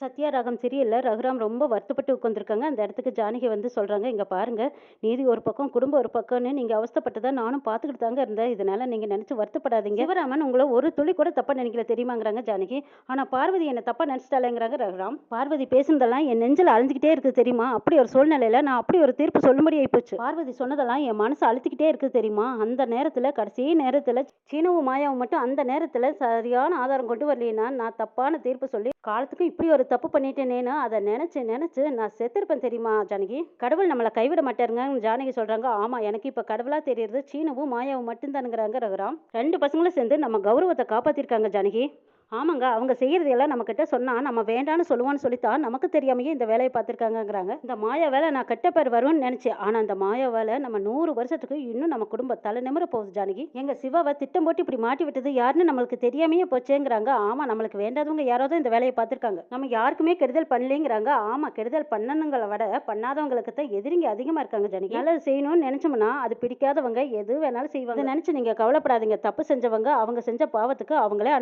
சத்யாராகம் சீரியல்ல ரகுராம் ரொம்ப வருத்தப்பட்டு உட்காந்துருக்காங்க அந்த இடத்துக்கு ஜானகி வந்து சொல்கிறாங்க இங்கே பாருங்கள் நீதி ஒரு பக்கம் குடும்பம் ஒரு பக்கம்னு நீங்கள் அவஸ்தைப்பட்டதா நானும் பார்த்துக்கிட்டு தாங்க இருந்தேன். இதனால் நீங்கள் நினச்சி வருத்தப்படாதீங்க. சிவராமன் உங்களை ஒரு துளி கூட தப்பாக நினைக்கல தெரியுமாங்கிறாங்க ஜானகி. ஆனால் பார்வதி என்னை தப்பாக நினச்சிட்டாலேங்கிறாங்க ரகுராம். பார்வதி பேசுனதெல்லாம் என் நெஞ்சில் அழிஞ்சுக்கிட்டே இருக்குது தெரியுமா? அப்படி ஒரு சூழ்நிலையில் நான் அப்படி ஒரு தீர்ப்பு சொல்லும்படி ஆயிப்போச்சு. பார்வதி சொன்னதெல்லாம் என் மனசு அழுத்திக்கிட்டே இருக்குது தெரியுமா? அந்த நேரத்தில் கடைசி நேரத்தில் சீனவும் மாயாவும் மட்டும் அந்த நேரத்தில் சரியான ஆதாரம் கொண்டு வரலைன்னா நான் தப்பான தீர்ப்பு சொல்லி காலத்துக்கு இப்படி ஒரு தப்பு பண்ணிட்டேனேன்னு அதை நினச்சி நினச்சி நான் செத்துருப்பேன் தெரியுமா ஜானகி? கடவுள் நம்மளை கைவிட மாட்டாருங்க ஜானகி சொல்கிறாங்க ஆமாம் எனக்கு இப்போ கடவுளாக தெரியறது சீனவும் மாயாவும் மட்டும்தானுங்கிறாங்க ரகுராம். ரெண்டு பசங்களும் சேர்ந்து நம்ம கௌரவத்தை காப்பாற்றிருக்காங்க ஜானகி. ஆமாங்க அவங்க செய்கிறது எல்லாம் நம்மக்கிட்ட சொன்னால் நம்ம வேண்டான்னு சொல்லுவான்னு சொல்லித்தான் நமக்கு தெரியாமையே இந்த வேலையை பார்த்துருக்காங்கங்கிறாங்க. இந்த மாயா வேலை நான் கெட்ட பேர் வரும்னு நினச்சேன். ஆனால் அந்த மாயா வேலை நம்ம நூறு வருஷத்துக்கு இன்னும் நம்ம குடும்பம் தலை நிமிர போகுது ஜானகி. எங்கள் சிவாவை திட்டம் போட்டு இப்படி மாட்டி விட்டது யாருன்னு நம்மளுக்கு தெரியாமையே போச்சேங்கிறாங்க. ஆமாம் நம்மளுக்கு வேண்டாதவங்க யாராவது இந்த வேலையை பார்த்துருக்காங்க. நம்ம யாருக்குமே கெடுதல் பண்ணலைங்கிறாங்க. ஆமாம் கெடுதல் பண்ணணுங்களை விட பண்ணாதவங்களுக்கு தான் எதிரிங்க அதிகமாக இருக்காங்க ஜானகி. நல்லது செய்யணும்னு நினச்சோம்னா அது பிடிக்காதவங்க எது வேணாலும் செய்வாங்க. நினச்சி நீங்கள் கவலைப்படாதீங்க. தப்பு செஞ்சவங்க அவங்க செஞ்ச பாவத்துக்கு அவங்களே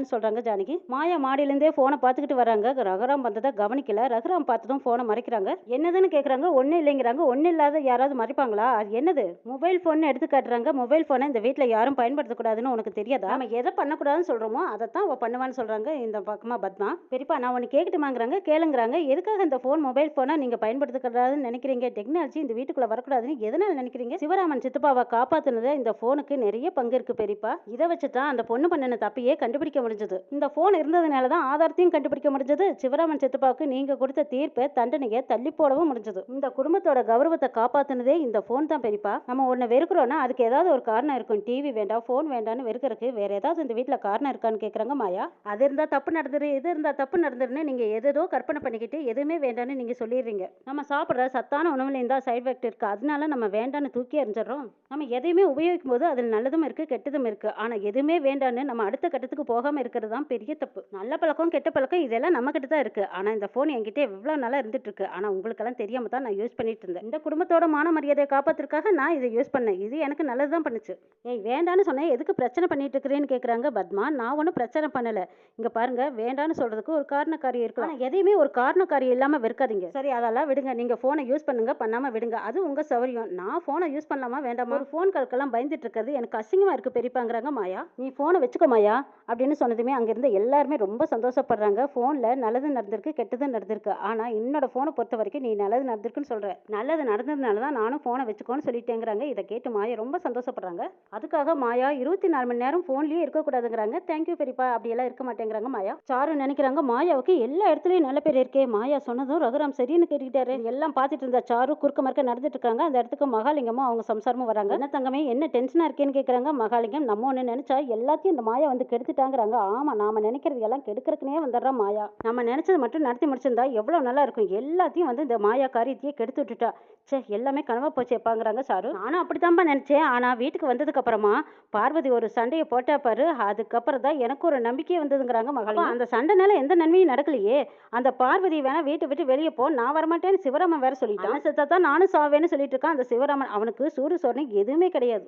அனுபவிச்சுக்குவாங்கன்னு சொல்றாங்க ஜானகி. மாயா மாடியிலேருந்தே ஃபோனை பார்த்துக்கிட்டு வராங்க ரகுராம் வந்ததை கவனிக்கல. ரகுராம் பார்த்ததும் ஃபோனை மறைக்கிறாங்க. என்னதுன்னு கேட்குறாங்க ஒன்றும் இல்லைங்கிறாங்க. ஒன்றும் இல்லாத யாராவது மறைப்பாங்களா? அது என்னது? மொபைல் ஃபோன் எடுத்து காட்டுறாங்க. மொபைல் ஃபோனை இந்த வீட்டில் யாரும் பயன்படுத்தக்கூடாதுன்னு உனக்கு தெரியாதா? நம்ம எதை பண்ணக்கூடாதுன்னு சொல்கிறோமோ அதை தான் அவள் பண்ணுவான்னு சொல்கிறாங்க இந்த பக்கமா பத்மா. பெரியப்பா நான் ஒன்று கேட்கட்டுமாங்கிறாங்க கேளுங்கிறாங்க. எதுக்காக இந்த ஃபோன் மொபைல் ஃபோனை நீங்கள் பயன்படுத்தக்கூடாதுன்னு நினைக்கிறீங்க? டெக்னாலஜி இந்த வீட்டுக்குள்ளே வரக்கூடாதுன்னு எதனால் நினைக்கிறீங்க? சிவராமன் சித்தப்பாவை காப்பாற்றுனதை இந்த ஃபோனுக்கு நிறைய பங்கு இருக்குது பெரியப்பா. இதை வச்சு தான் அந்த பொண்ணு பண்ணின தப்பையே கண்டுபிடிக்க முடிஞ்சது. இந்த ஃபோன் இருந்ததுனால தான் ஆதாரத்தையும் கண்டுபிடிக்க முடிஞ்சது. சிவராமன் சித்தப்பாவுக்கு நீங்க கொடுத்த தீர்ப்பை தண்டனையை தள்ளி போடவும் முடிஞ்சது. இந்த குடும்பத்தோட கௌரவத்தை காப்பாத்துனதே இந்த ஃபோன் தான் பெரியப்பா. நம்ம ஒன்று வெறுக்கிறோன்னா அதுக்கு ஏதாவது ஒரு காரணம் இருக்கும். டிவி வேண்டாம் ஃபோன் வேண்டாம்னு வெறுக்கிறதுக்கு வேற ஏதாவது இந்த வீட்டில் காரணம் இருக்கான்னு கேட்குறாங்க மாயா. அது இருந்தா தப்பு நடந்துரு இது இருந்தா தப்பு நடந்துருன்னு நீங்க எதோ கற்பனை பண்ணிக்கிட்டு எதுவுமே வேண்டாம்னு நீங்க சொல்லிடுறீங்க. நம்ம சாப்பிட்ற சத்தான உணவுல இருந்தா சைட் எஃபெக்ட் இருக்கு. அதனால நம்ம வேண்டாம்னு தூக்கி எறிஞ்சிடறோம். நம்ம எதையுமே உபயோகிக்கும் போது அதில் நல்லதும் இருக்கு கெட்டதும் இருக்கு. ஆனா எதுவுமே வேண்டாம்னு நம்ம அடுத்த கட்டத்துக்கு போகாம இருக்கிறது தான் பெரிய தப்பு. நல்ல பழக்கம் கெட்ட பழக்கம் இதெல்லாம் நம்ம கிட்ட தான் இருக்கு. ஆனா இந்த ஃபோன் என்கிட்ட எவ்வளவு நல்லா இருந்துட்டு இருக்கு ஆனா உங்களுக்கெல்லாம் தெரியாம தான் நான் யூஸ் பண்ணிட்டு இருந்தேன். இந்த குடும்பத்தோட மான மரியாதையை காப்பாத்துறதுக்காக நான் இதை யூஸ் பண்ணேன். இது எனக்கு நல்லது தான் பண்ணுச்சு. ஏய் வேண்டான்னு சொன்னேன். எதுக்கு பிரச்சனை பண்ணிட்டு இருக்கிறேன்னு கேக்குறாங்க பத்மா. நான் ஒன்றும் பிரச்சனை பண்ணல. இங்க பாருங்க வேண்டான்னு சொல்றதுக்கு ஒரு காரணக்காரியம் இருக்கலாம். ஆனா எதையுமே ஒரு காரணக்காரியம் இல்லாம வெறுக்காதீங்க. சரி அதெல்லாம் விடுங்க. நீங்க போனை யூஸ் பண்ணுங்க. பண்ணாம விடுங்க. அது உங்க சௌரியம். நான் போனை யூஸ் பண்ணலாமா வேண்டாமா? ஒரு ஃபோன் கால்க்கெல்லாம் பயந்துட்டு இருக்கிறது எனக்கு அசிங்கமா இருக்கு பெரியப்பாங்கிறாங்க மாயா. நீ போனை வச்சுக்கோ மாயா அப்படின்னு சொன்னதுமே அங்கேருந்து எல்லாருமே ரொம்ப சந்தோஷப்படுறாங்க. ஃபோனில் நல்லது நடந்திருக்கு கெட்டது நடந்திருக்கு. ஆனால் என்னோட ஃபோனை பொறுத்த வரைக்கும் நீ நல்லது நடந்திருக்குன்னு சொல்கிற நல்லது நடந்ததுனால தான் நானும் ஃபோனை வச்சுக்கோன்னு சொல்லிட்டேங்கிறாங்க. இதை கேட்டு மாயா ரொம்ப சந்தோஷப்படுறாங்க. அதுக்காக மாயா இருபத்தி நாலு மணி நேரம் ஃபோன்லேயே இருக்கக்கூடாதுங்கிறாங்க. தேங்க்யூ பெரியப்பா. அப்படியெல்லாம் இருக்க மாட்டேங்கிறாங்க மாயா. சாரு நினைக்கிறாங்க மாயாவுக்கு எல்லா இடத்துலையும் நல்ல பேர் இருக்கே. மாயா சொன்னதும் ரகுராம் சரின்னு கேட்டுக்கிட்டாரு. எல்லாம் பார்த்துட்டு இருந்த சாரு குறுக்க மறுக்க நடந்துட்டு இருக்காங்க. அந்த இடத்துக்கு மகாலிங்கமும் அவங்க சம்சாரமும் வராங்க. என்ன தங்கமே என்ன டென்ஷனாக இருக்கேன்னு கேட்குறாங்க மகாலிங்கம் நம்ம ஒன்று நினைச்சா எல்லாத்தையும் இந்த மாயா வந்து கெடுத்துட்டாங்கிறாங்க. ஆமா நாம நினைக்கிறது எல்லாம் கெடுக்கறதுக்குனே வந்துடுறா மாயா. நம்ம நினைச்சது மட்டும் நடத்தி முடிச்சிருந்தா எவ்வளவு நல்லா இருக்கும். எல்லாத்தையும் வந்து இந்த மாயா காரியத்தையே கெடுத்து விட்டுட்டா. ச்சே எல்லாமே கனவா போச்சு எப்பாங்கிறாங்க சாரு. நானும் அப்படித்தான்ப்பா நினைச்சேன். ஆனா வீட்டுக்கு வந்ததுக்கு அப்புறமா பார்வதி ஒரு சண்டையை போட்டா பாரு. அதுக்கப்புறம் தான் எனக்கு ஒரு நம்பிக்கை வந்ததுங்கிறாங்க மகள். அந்த சண்டைனால எந்த நன்மையும் நடக்கலையே. அந்த பார்வதி வேணா வீட்டை விட்டு வெளியே போ. நான் வரமாட்டேன்னு சிவராமன் வேற சொல்லிட்டான். செத்தா தான் நானும் சாவேன்னு சொல்லிட்டு இருக்கான். அந்த சிவராமன் அவனுக்கு சூடு சோறுன்னு எதுவுமே கிடையாது.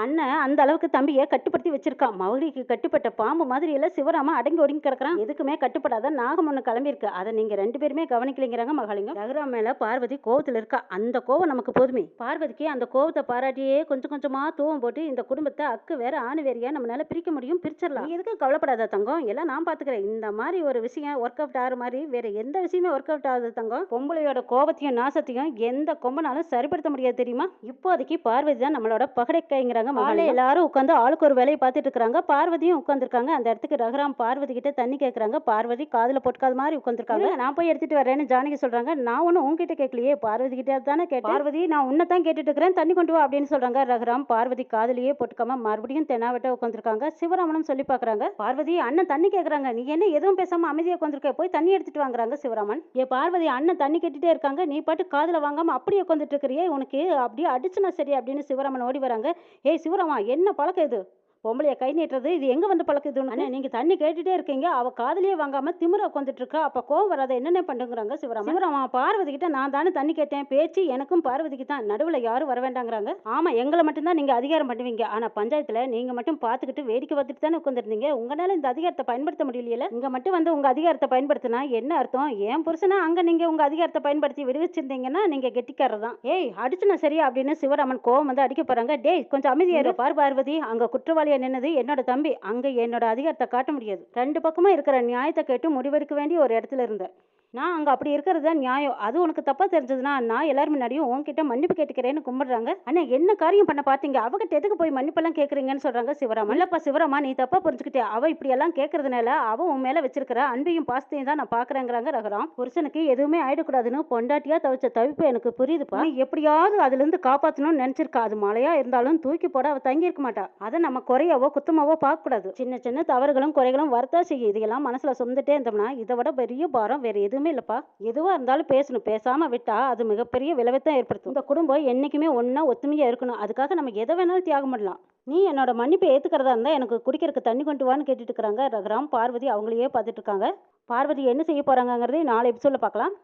அண்ணன் அந்த அளவுக்கு தம்பியை கட்டுப்படுத்தி வச்சிருக்கான். மௌலிக்கு கட்டுப்பட்ட பாம்பு மாதிரி எல்லாம் சிவராம அடங்கி ஒடுங்கி கிடக்குறான். எதுக்குமே கட்டுப்படாத நாகம் ஒண்ணு கிளம்பியிருக்கு. அதை நீங்க ரெண்டு பேருமே கவனிக்கலைங்கிறாங்க மகளிங்க ரகுராம் மேல பார்வதி கோவத்துல இருக்கா. அந்த கோவம் நமக்கு போதுமே. பார்வதிக்கு அந்த கோவத்தை பாராட்டியே கொஞ்சம் கொஞ்சமா தூவம் போட்டு இந்த குடும்பத்தை அக்கு வேற ஆணு வேறையா நம்மளால பிரிக்க முடியும் பிரிச்சிடலாம். எதுக்கு எதுக்கும் கவலைப்படாத தங்கம்? எல்லாம் நான் பாத்துக்கிறேன். இந்த மாதிரி ஒரு விஷயம் ஒர்க் அவுட் ஆகிற மாதிரி வேற எந்த விஷயமே ஒர்க் அவுட் ஆகுது தங்கம். பொம்பளையோட கோவத்தையும் நாசத்தையும் எந்த கொம்பனாலும் சரிப்படுத்த முடியாது தெரியுமா? இப்போதைக்கு பார்வதி தான் நம்மளோட பகடைக்கைங்கிற பகடைக்கைங்கிறாங்க மகளே எல்லாரும் உட்காந்து ஆளுக்கு ஒரு வேலையை பார்த்துட்டு இருக்காங்க பார்வதியும் உட்காந்துருக்காங்க அந்த இடத்துக்கு ரகுராம் பார்வதி கிட்ட தண்ணி கேட்கறாங்க பார்வதி காதுல போட்டுக்காத மாதிரி உட்காந்துருக்காங்க நான் போய் எடுத்துட்டு வரேன்னு ஜானகி சொல்றாங்க. நான் ஒன்றும் உங்ககிட்ட கேட்கலையே பார்வதி கிட்ட தானே கேட்டேன். பார்வதி நான் உன்னை தான் கேட்டுட்டு இருக்கிறேன். தண்ணி கொண்டு வா அப்படின்னு சொல்றாங்க ரகுராம். பார்வதி காதுலயே போட்டுக்காம மறுபடியும் தெனாவட்ட உட்காந்துருக்காங்க சிவராமனும் சொல்லி பாக்குறாங்க பார்வதி அண்ணன் தண்ணி கேட்கறாங்க நீ என்ன எதுவும் பேசாம அமைதியா உட்காந்துருக்க போய் தண்ணி எடுத்துட்டு வாங்குறாங்க சிவராமன். ஏ பார்வதி அண்ணன் தண்ணி கேட்டுட்டே இருக்காங்க. நீ பாட்டு காதுல வாங்காம அப்படியே உட்காந்துட்டு இருக்கிறியே. உனக்கு அப்படியே அடிச்சுனா சரி அப்படின்னு சிவராமன் ஓடி வராங்க. ஏய் சிவராமா என்ன பழக்கம் இது? பொம்பளைய கை நீட்டுறது இது எங்க வந்து பழக்குது அண்ணே நீங்க தண்ணி கேட்டுட்டே இருக்கீங்க. அவ காதுலயே வாங்காம திமிர உட்காந்துட்டு இருக்கா அப்ப கோவம் வராத என்னென்ன பண்ணுங்கிறாங்க சிவராமன்? சிவராமா பார்வதி கிட்ட நான் தானே தண்ணி கேட்டேன். பேச்சு எனக்கும் பார்வதிக்கு தான். நடுவுல யாரும் வர வேண்டாங்கிறாங்க. ஆமா எங்களை மட்டும்தான் நீங்க அதிகாரம் பண்ணுவீங்க. ஆனா பஞ்சாயத்துல நீங்க மட்டும் பாத்துக்கிட்டு வேடிக்கை பார்த்துட்டு தானே உட்காந்துருந்தீங்க உங்களால இந்த அதிகாரத்தை பயன்படுத்த முடியல இங்க மட்டும் வந்து உங்க அதிகாரத்தை பயன்படுத்தினா என்ன அர்த்தம்? என் புருஷனா அங்க நீங்க உங்க அதிகாரத்தை பயன்படுத்தி விடுவிச்சிருந்தீங்கன்னா நீங்க கெட்டிக்காரர் தான். ஏய் அடிச்சுனா சரியா அப்படின்னு சிவராமன் கோவம் வந்து அடிக்க போறாங்க. டேய் கொஞ்சம் அமைதியா இரு. பார் பார்வதி அங்க குற்றவாளியா நின்னது என்னோட தம்பி. அங்க என்னோட அதிகாரத்தை காட்ட முடியாது. ரெண்டு பக்கமும் இருக்கிற நியாயத்தை கேட்டு முடிவெடுக்க வேண்டிய ஒரு இடத்துல இருந்தேன். நான் அங்கே அப்படி இருக்கிறது தான் நியாயம். அது உனக்கு தப்பாக தெரிஞ்சதுன்னா நான் எல்லாரும் முன்னாடியும் உன்கிட்ட மன்னிப்பு கேட்டுக்கிறேன்னு கும்பிடுறாங்க. அண்ணா என்ன காரியம் பண்ண பார்த்தீங்க அவகிட்ட எதுக்கு போய் மன்னிப்பெல்லாம் கேட்குறீங்கன்னு சொல்கிறாங்க சிவராமன். இல்லைப்பா சிவராமா நீ தப்பாக புரிஞ்சுக்கிட்டே. அவள் இப்படியெல்லாம் கேட்குறதுனால அவள் உன் மேலே வச்சிருக்கிற அன்பையும் பாசத்தையும் தான் நான் பார்க்குறேங்கிறாங்க ரகுராம். புருஷனுக்கு எதுவுமே ஆயிடக்கூடாதுன்னு பொண்டாட்டியாக தவிச்ச தவிப்பு எனக்கு புரியுதுப்பா. எப்படியாவது அதுலேருந்து காப்பாற்றணும்னு நினச்சிருக்கா. அது மழையாக இருந்தாலும் தூக்கி போட அவள் தங்கியிருக்க மாட்டா. அதை நம்ம குறையவோ குத்தமாவோ பார்க்கக்கூடாது. சின்ன சின்ன தவறுகளும் குறைகளும் வரதா செய்யும். இதையெல்லாம் மனசில் சுமந்துட்டே இருந்தோம்னா இதை விட பெரிய பாரம் வேறு எதுவும் இல்லைப்பா. எதுவாக இருந்தாலும் பேசணும். பேசாமல் விட்டால் அது மிகப்பெரிய விளைவை தான் ஏற்படுத்தும். இந்த குடும்பம் என்றைக்குமே ஒன்றா ஒத்துமையாக இருக்கணும். அதுக்காக நம்ம எதை வேணாலும் தியாகம் பண்ணலாம். நீ என்னோட மன்னிப்பை ஏற்றுக்கிறதா இருந்தால் எனக்கு குடிக்கிறதுக்கு தண்ணி கொண்டு வான்னு கேட்டுட்டு இருக்கிறாங்க ரகுராம் பார்வதி அவங்களையே பார்த்துட்டு இருக்காங்க. பார்வதி என்ன செய்ய போகிறாங்கங்கிறதையும் நாளை எபிசோடில் பார்க்கலாம்.